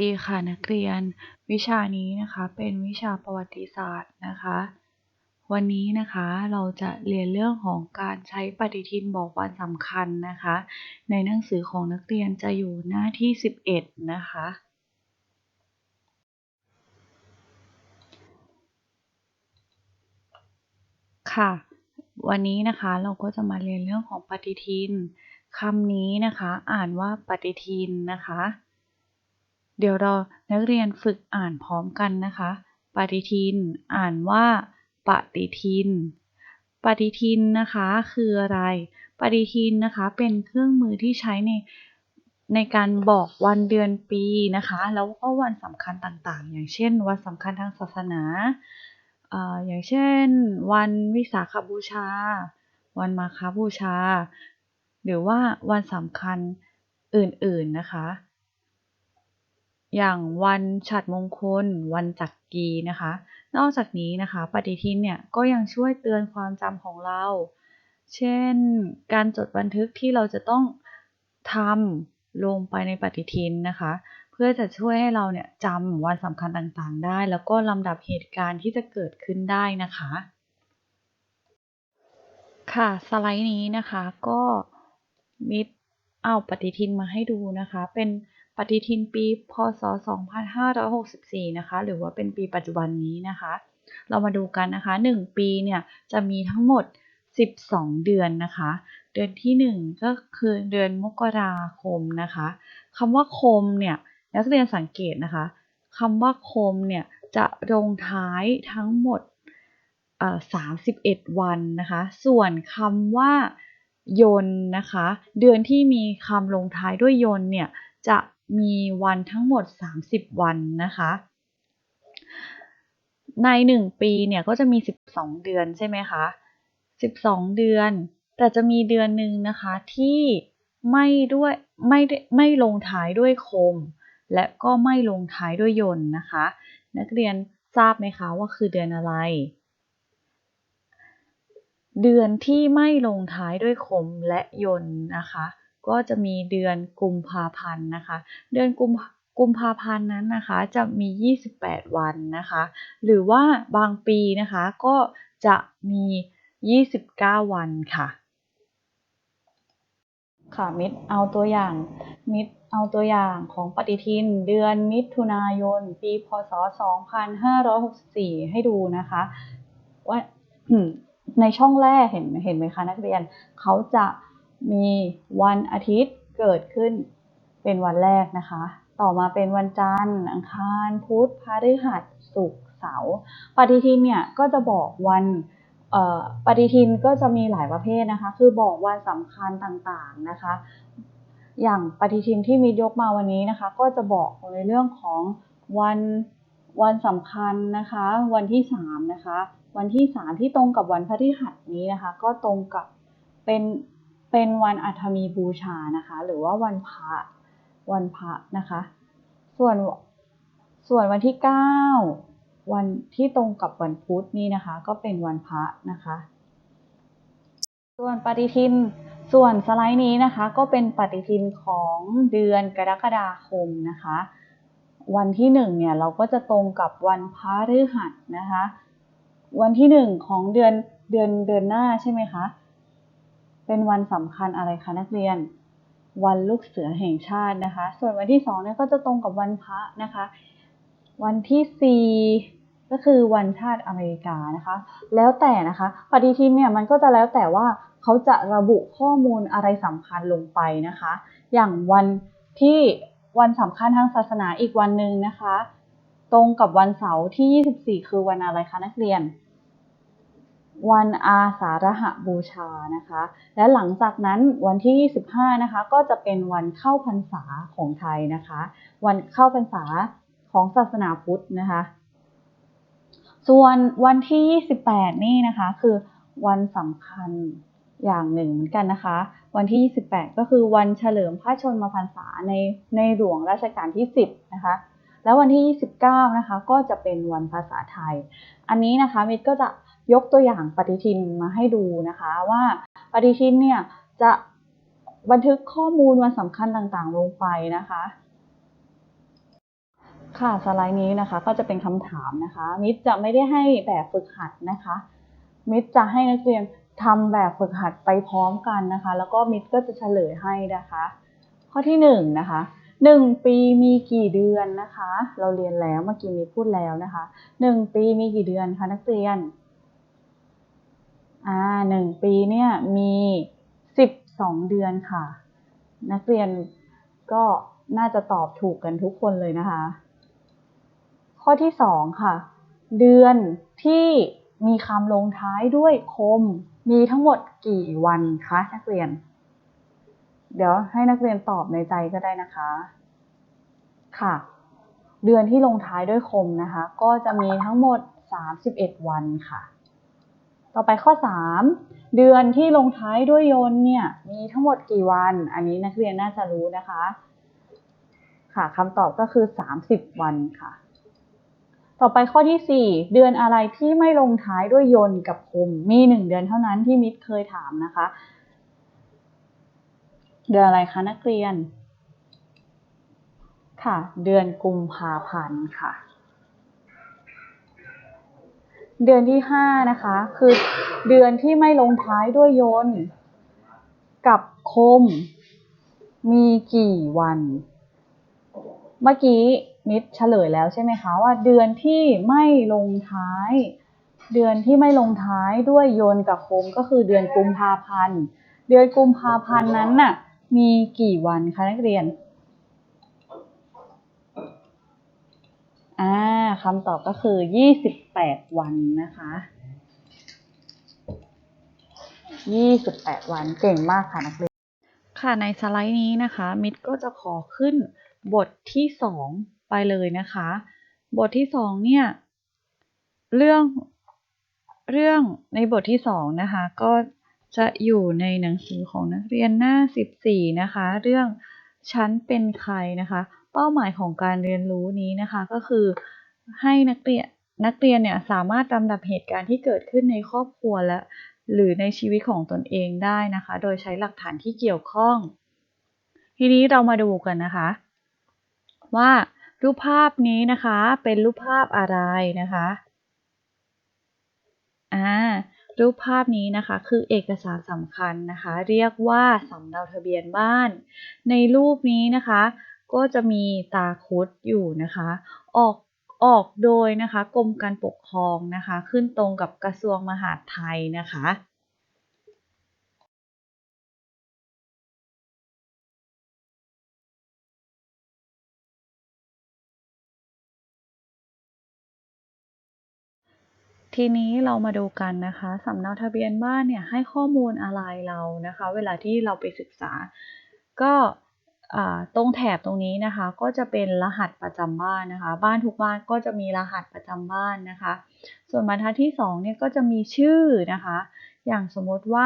ดีค่ะนักเรียน วิชานี้นะคะเป็นวิชาประวัติศาสตร์นะคะ วันนี้นะคะเราจะเรียนเรื่องของการใช้ปฏิทินบอกวันสำคัญนะคะ ในหนังสือของนักเรียนจะอยู่หน้าที่ 11 นะคะ ค่ะ วันนี้นะคะเราก็จะมาเรียนเรื่องของปฏิทินคำนี้นะคะ อ่านว่าปฏิทินนะคะ เดี๋ยวเรานักเรียนฝึกอ่านพร้อมกันนะคะ ปฏิทิน อ่านว่า ปฏิทิน ปฏิทินนะคะคืออะไร ปฏิทินนะคะเป็นเครื่องมือที่ใช้ในในการบอกวันเดือนปีนะคะ แล้วก็วันสำคัญต่างๆ อย่างเช่น วันสำคัญทางศาสนาอย่างเช่น วันวิสาขบูชา วันมาฆบูชา หรือว่าวันสำคัญอื่นๆนะคะ อย่างวันฉัตรมงคล วันจักรีนะคะ นอกจากนี้นะคะ ปฏิทินเนี่ยก็ยังช่วยเตือนความจำของเรา เช่น การจดบันทึกที่เราจะต้องทำลงไปในปฏิทินนะคะ เพื่อจะช่วยให้เราเนี่ยจำวันสำคัญต่างๆ ได้ แล้วก็ลำดับเหตุการณ์ที่จะเกิดขึ้นได้นะคะ ค่ะสไลด์นี้นะคะก็มิดเอาปฏิทินมาให้ดูนะคะ เป็น ปฏิทินปีพศ 2564 นะคะ หรือว่าเป็นปีปัจจุบันนี้นะคะ เรามาดูกันนะคะ 1 ปีเนี่ยจะมีทั้งหมด 12 เดือนนะคะ เดือนที่ 1 ก็คือเดือนมกราคมนะคะคำว่าคมเนี่ยนักเรียนสังเกตนะคะคำว่าคมเนี่ยจะลงท้ายทั้งหมด31วันนะคะ ส่วนคำว่ายนนะคะ เดือนที่มีคำลงท้ายด้วยยนเนี่ยจะ มีวันทั้งหมด 30 วันนะคะ ใน 1 ปีเนี่ยก็จะมี 12 เดือนใช่ไหมคะ 12 เดือน แต่จะมีเดือนหนึ่งนะคะที่ไม่ด้วยไม่ไม่ลงท้ายด้วยคม และก็ไม่ลงท้ายด้วยยนนะคะ นักเรียนทราบไหมคะว่าคือเดือนอะไร เดือนที่ไม่ลงท้ายด้วยคมและยนนะคะ ก็จะมีเดือนกุมภาพันธ์นะคะ เดือนกุมกุมภาพันธ์นั้นนะคะจะมี 28 วันนะคะ หรือว่าบางปีนะคะก็จะมี 29 วันค่ะ ค่ะมิดเอาตัวอย่างมิดเอาตัวอย่างของปฏิทินเดือนมิถุนายน ปีพศ 2564 ให้ดูนะคะว่าในช่องแรกเห็นเห็นไหมคะนักเรียนเขาจะ มีวันอาทิตย์เกิดขึ้นเป็นวันแรกนะคะ ต่อมาเป็นวันจันทร์ อังคาร พุธ พฤหัส ศุกร์ เสาร์ ปฏิทินเนี่ยก็จะบอกวันปฏิทินก็จะมีหลายประเภทนะคะ คือบอกวันสำคัญต่างๆนะคะ อย่างปฏิทินที่มียกมาวันนี้นะคะ ก็จะบอกในเรื่องของวันวันสำคัญนะคะ วันที่3นะคะ วันที่ 3 ที่ตรงกับวันพฤหัสนี้นะคะ ก็ตรงกับเป็น เป็นวันอัฐมีบูชานะคะ หรือว่าวันพระวันพระนะคะ ส่วนส่วนวันที่ 9 วันที่ตรงกับวันพุธนี่นะคะ ก็เป็นวันพระนะคะ ส่วนปฏิทินส่วนสไลด์นี้นะคะ ก็เป็นปฏิทินของเดือนกรกฎาคมนะคะ วันที่หนึ่งเนี่ยเราก็จะตรงกับวันพระฤหัสนะคะ วันที่หนึ่งของเดือนเดือนเดือนหน้าใช่ไหมคะ เป็นวันสำคัญอะไรคะนักเรียน วันลูกเสือแห่งชาตินะคะ ส่วนวันที่2เนี่ยก็จะตรงกับวันพระนะคะ วันที่4ก็คือวันชาติอเมริกานะคะ แล้วแต่นะคะปฏิทินเนี่ยมันก็จะแล้วแต่ว่าเขาจะระบุข้อมูลอะไรสำคัญลงไปนะคะ อย่างวันที่วันสำคัญทางศาสนาอีกวันหนึ่งนะคะ ตรงกับวันเสาร์ที่ 24 คือวันอะไรคะนักเรียน วันอาสาฬหบูชานะคะ และหลังจากนั้นวันที่ 25 นะคะ ก็จะเป็นวันเข้าพรรษาของไทยนะคะ วันเข้าพรรษาของศาสนาพุทธนะคะ ส่วนวันที่ 28 นี่นะคะ คือวันสำคัญอย่างหนึ่งเหมือนกันนะคะ วันที่ 28 ก็คือวันเฉลิมพระชนมพรรษาในในหลวงรัชกาลที่ 10 นะคะ แล้ววันที่ 29 นะคะ ก็จะเป็นวันภาษาไทย อันนี้นะคะมิตรก็จะ ยกตัวอย่างปฏิทินมาให้ดูนะคะว่าปฏิทินเนี่ยจะบันทึกข้อมูลวันสำคัญต่างๆ ลงไปนะคะ ค่ะสไลด์นี้นะคะก็จะเป็นคำถามนะคะ มิตรจะไม่ได้ให้แบบฝึกหัดนะคะ มิตรจะให้นักเรียนทำแบบฝึกหัดไปพร้อมกันนะคะ แล้วก็มิตรก็จะเฉลยให้นะคะ ข้อที่หนึ่งนะคะหนึ่งปีมีกี่เดือนนะคะ เราเรียนแล้วเมื่อกี้มิตรพูดแล้วนะคะหนึ่งปีมีกี่เดือนคะนักเรียน อ่าหนึ่งปีเนี่ยมีสิบสองเดือนค่ะ นักเรียนก็น่าจะตอบถูกกันทุกคนเลยนะคะ ข้อที่สองค่ะ เดือนที่มีคำลงท้ายด้วยคม มีทั้งหมดกี่วันคะนักเรียน เดี๋ยวให้นักเรียนตอบในใจก็ได้นะคะ ค่ะ เดือนที่ลงท้ายด้วยคมนะคะ ก็จะมีทั้งหมด 31 วันค่ะ ต่อไปข้อ 3 เดือนที่ลงท้ายด้วยยนต์เนี่ยมีทั้งหมดกี่วัน อันนี้นักเรียนน่าจะรู้นะคะ ค่ะคำตอบก็คือ 30 วันค่ะ ต่อไปข้อที่ 4 เดือนอะไรที่ไม่ลงท้ายด้วยยนต์กับคมมี 1 เดือนเท่านั้นที่มิตรเคยถามนะคะ เดือนอะไรคะนักเรียน ค่ะ เดือนกุมภาพันธ์ค่ะ เดือนที่ห้านะคะ คือเดือนที่ไม่ลงท้ายด้วยยนต์กับคม มีกี่วัน เมื่อกี้มิดเฉลยแล้วใช่ไหมคะว่าเดือนที่ไม่ลงท้าย เดือนที่ไม่ลงท้ายด้วยยนต์กับคมก็คือเดือนกุมภาพันธ์ เดือนกุมภาพันธ์นั้นน่ะมีกี่วันคะนักเรียน อ่าคำตอบก็คือ28วันนะคะ28วันเก่งมากค่ะนักเรียน ค่ะในสไลด์นี้นะคะ มิดก็จะขอขึ้นบทที่2ไปเลยนะคะ บทที่2เนี่ยเรื่องเรื่องในบทที่2นะคะ ก็จะอยู่ในหนังสือของนักเรียนหน้า 14 นะคะ เรื่องฉันเป็นใครนะคะ เป้าหมายของการเรียนรู้นี้นะคะ ก็คือให้นักเรียนนักเรียนเนี่ยสามารถลำดับเหตุการณ์ที่เกิดขึ้นในครอบครัวและหรือในชีวิตของตนเองได้นะคะ โดยใช้หลักฐานที่เกี่ยวข้อง ทีนี้เรามาดูกันนะคะ ว่ารูปภาพนี้นะคะเป็นรูปภาพอะไรนะคะอ่ารูปภาพนี้นะคะคือเอกสารสำคัญนะคะ เรียกว่าสำเนาทะเบียนบ้าน ในรูปนี้นะคะ ก็จะมีตาคุดอยู่นะคะ ออกออกโดยนะคะกรมการปกครองนะคะ ขึ้นตรงกับกระทรวงมหาดไทยนะคะทีนี้เรามาดูกันนะคะสำเนาทะเบียนบ้านเนี่ยให้ข้อมูลอะไรเรานะคะ เวลาที่เราไปศึกษา ก็ ตรงแถบตรงนี้นะคะก็จะเป็นรหัสประจำบ้านนะคะ บ้านทุกบ้านก็จะมีรหัสประจำบ้านนะคะ ส่วนบรรทัดที่2เนี่ยก็จะมีชื่อนะคะ อย่างสมมติว่า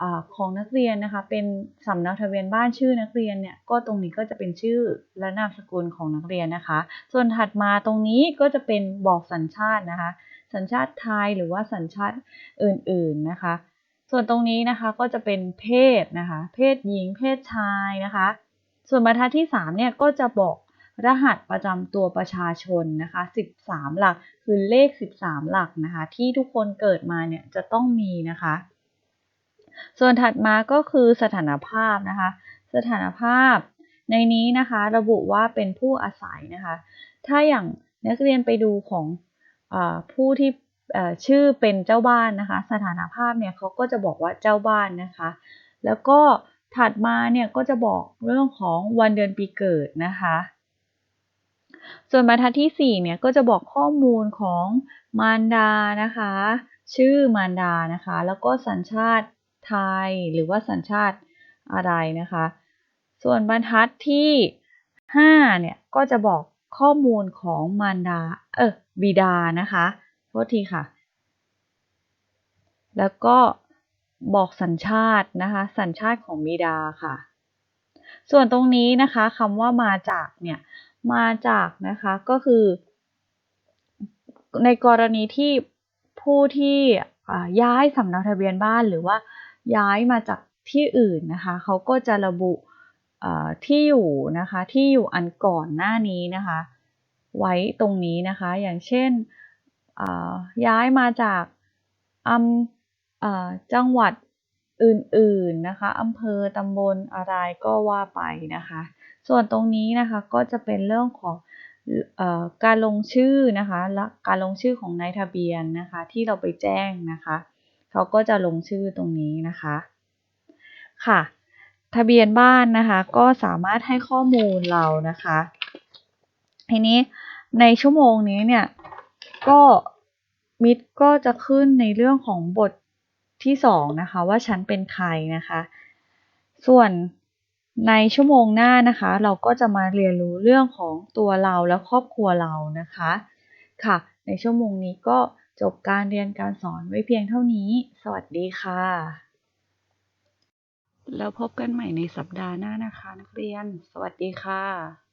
อของนักเรียนนะคะ เป็นสำเนาทะเบียนบ้านชื่อนักเรียนเนี่ยก็ตรงนี้ก็จะเป็นชื่อและนามสกุลของนักเรียนนะคะ ส่วนถัดมาตรงนี้ก็จะเป็นบอกสัญชาตินะคะ สัญชาติไทยหรือว่าสัญชาติอื่นๆนะคะ ส่วนตรงนี้นะคะก็จะเป็นเพศนะคะ เพศหญิงเพศชายนะคะ ส่วนบรรทัดที่3เนี่ยก็จะบอกรหัสประจำตัวประชาชนนะคะ 13 หลักคือเลข 13 หลักนะคะ ที่ทุกคนเกิดมาเนี่ยจะต้องมีนะคะ ส่วนถัดมาก็คือสถานภาพนะคะ สถานภาพในนี้นะคะระบุว่าเป็นผู้อาศัยนะคะ ถ้าอย่างนักเรียนไปดูของอผู้ที่ชื่อเป็นเจ้าบ้านนะคะ สถานภาพเนี่ยเขาก็จะบอกว่าเจ้าบ้านนะคะ แล้วก็ ถัดมาเนี่ยก็จะบอกเรื่องของวันเดือนปีเกิดนะคะ ส่วนบรรทัดที่ 4 เนี่ยก็จะบอกข้อมูลของมารดานะคะ ชื่อมารดานะคะ แล้วก็สัญชาติไทยหรือว่าสัญชาติอะไรนะคะ ส่วนบรรทัดที่ 5 เนี่ยก็จะบอกข้อมูลของมารดา เออบิดานะคะโทษทีค่ะ แล้วก็ บอกสัญชาตินะคะ สัญชาติของบิดาค่ะ ส่วนตรงนี้นะคะคำว่ามาจากเนี่ยมาจากนะคะก็คือ ในกรณีที่ผู้ที่ย้ายสำเนาทะเบียนบ้านหรือว่าย้ายมาจากที่อื่นนะคะเขาก็จะระบุที่อยู่นะคะที่อยู่อันก่อนหน้านี้นะคะ ไว้ตรงนี้นะคะ อย่างเช่นย้ายมาจากอำอ่า จังหวัดอื่นๆนะคะอำเภอตำบลอะไรก็ว่าไปนะคะ ส่วนตรงนี้นะคะก็จะเป็นเรื่องของอการลงชื่อนะคะและการลงชื่อของนายทะเบียนนะคะที่เราไปแจ้งนะคะเขาก็จะลงชื่อตรงนี้นะคะค่ะ ทะเบียนบ้านนะคะก็สามารถให้ข้อมูลเรานะคะทีนี้ในชั่วโมงนี้เนี่ยก็มิดก็จะขึ้นในเรื่องของบท ที่สองนะคะว่าฉันเป็นใครนะคะ ส่วนในชั่วโมงหน้านะคะ เราก็จะมาเรียนรู้เรื่องของตัวเราและครอบครัวเรานะคะค่ะ ในชั่วโมงนี้ก็จบการเรียนการสอนไว้เพียงเท่านี้ สวัสดีค่ะ แล้วพบกันใหม่ในสัปดาห์หน้านะคะ นักเรียน สวัสดีค่ะ